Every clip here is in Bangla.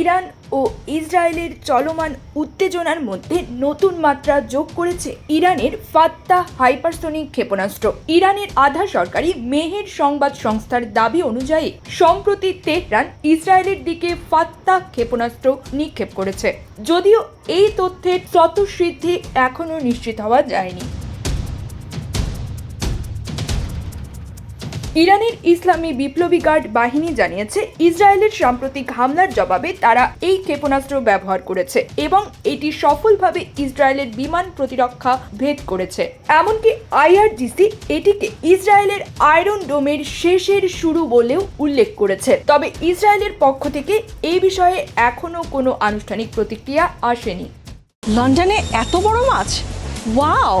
ইরান ও ইসরায়েলের চলমান উত্তেজনার মধ্যে নতুন মাত্রা যোগ করেছে ইরানের ফাত্তা হাইপারসোনিক ক্ষেপণাস্ত্র। ইরানের আধা সরকারি মেহের সংবাদ সংস্থার দাবি অনুযায়ী, সম্প্রতি তেহরান ইসরায়েলের দিকে ফাত্তা ক্ষেপণাস্ত্র নিক্ষেপ করেছে। যদিও এই তথ্যের স্বতঃসিদ্ধি এখনও নিশ্চিত হওয়া যায়নি। ইরানের ইসলামী বিপ্লবী গার্ড বাহিনী জানিয়েছে, ইসরায়েলের সাম্প্রতিক হামলার জবাবে তারা এই ক্ষেপণাস্ত্র ব্যবহার করেছে এবং এটি সফলভাবে ইসরায়েলের বিমান প্রতিরক্ষা ভেদ করেছে। এমনকি আইআরজিসি এটিকে ইসরায়েলের আয়রন ডোমের শেষের শুরু বলেও উল্লেখ করেছে। তবে ইসরায়েলের পক্ষ থেকে এই বিষয়ে এখনও কোনো আনুষ্ঠানিক প্রতিক্রিয়া আসেনি। লন্ডনে এত বড় মাছ? ওয়াও!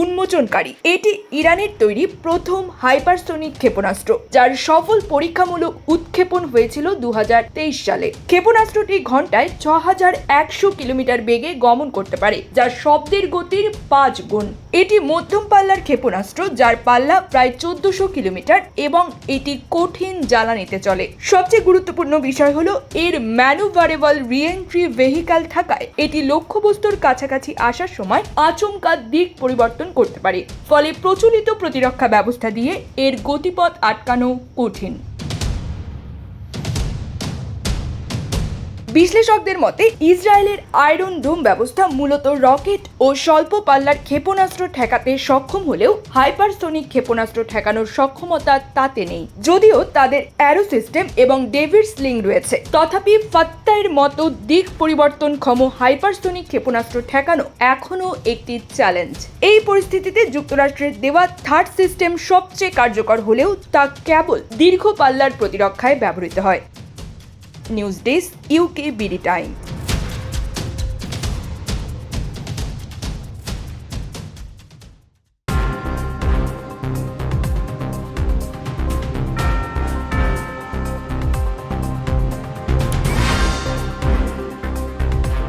উন্মোচনকারী। এটি ইরানের তৈরি প্রথম হাইপারসোনিক ক্ষেপণাস্ত্র, যার সফল পরীক্ষামূলক উৎক্ষেপণ হয়েছিল দু হাজার তেইশ সালে। ক্ষেপণাস্ত্রটি ঘন্টায় ছ একশো কিলোমিটার বেগে গমন করতে পারে যা শব্দের গতির পাঁচ গুণ। এটি মধ্যম পাল্লার ক্ষেপণাস্ত্র, যার পাল্লা প্রায় চোদ্দশো কিলোমিটার এবং এটি কঠিন জ্বালানিতে চলে। সবচেয়ে গুরুত্বপূর্ণ বিষয় হলো, এর ম্যানুভারেবল রিএন্ট্রি ভেহিকাল থাকায় এটি লক্ষ্যবস্তুর কাছাকাছি আসার সময় আচমকা দিক পরিবর্তন করতে পারে। ফলে প্রচলিত প্রতিরক্ষা ব্যবস্থা দিয়ে এর গতিপথ আটকানো কঠিন। বিশ্লেষকদের মতে, ইসরায়েলের আয়রন ডোম ব্যবস্থা মূলত রকেট ও স্বল্প পাল্লার ক্ষেপণাস্ত্র ঠেকাতে সক্ষম হলেও হাইপারসোনিক ক্ষেপণাস্ত্র ঠেকানোর সক্ষমতা তাতে নেই। যদিও তাদের অ্যারো সিস্টেম এবং ডেভিড স্লিং রয়েছে। তথাপি ফাত্তায়ের মতো দিক পরিবর্তনক্ষম হাইপারসোনিক ক্ষেপণাস্ত্র ঠেকানো এখনও একটি চ্যালেঞ্জ। এই পরিস্থিতিতে যুক্তরাষ্ট্রের দেওয়া থার্ড সিস্টেম সবচেয়ে কার্যকর হলেও তা কেবল দীর্ঘ পাল্লার প্রতিরক্ষায় ব্যবহৃত হয়। News desk UK BD time.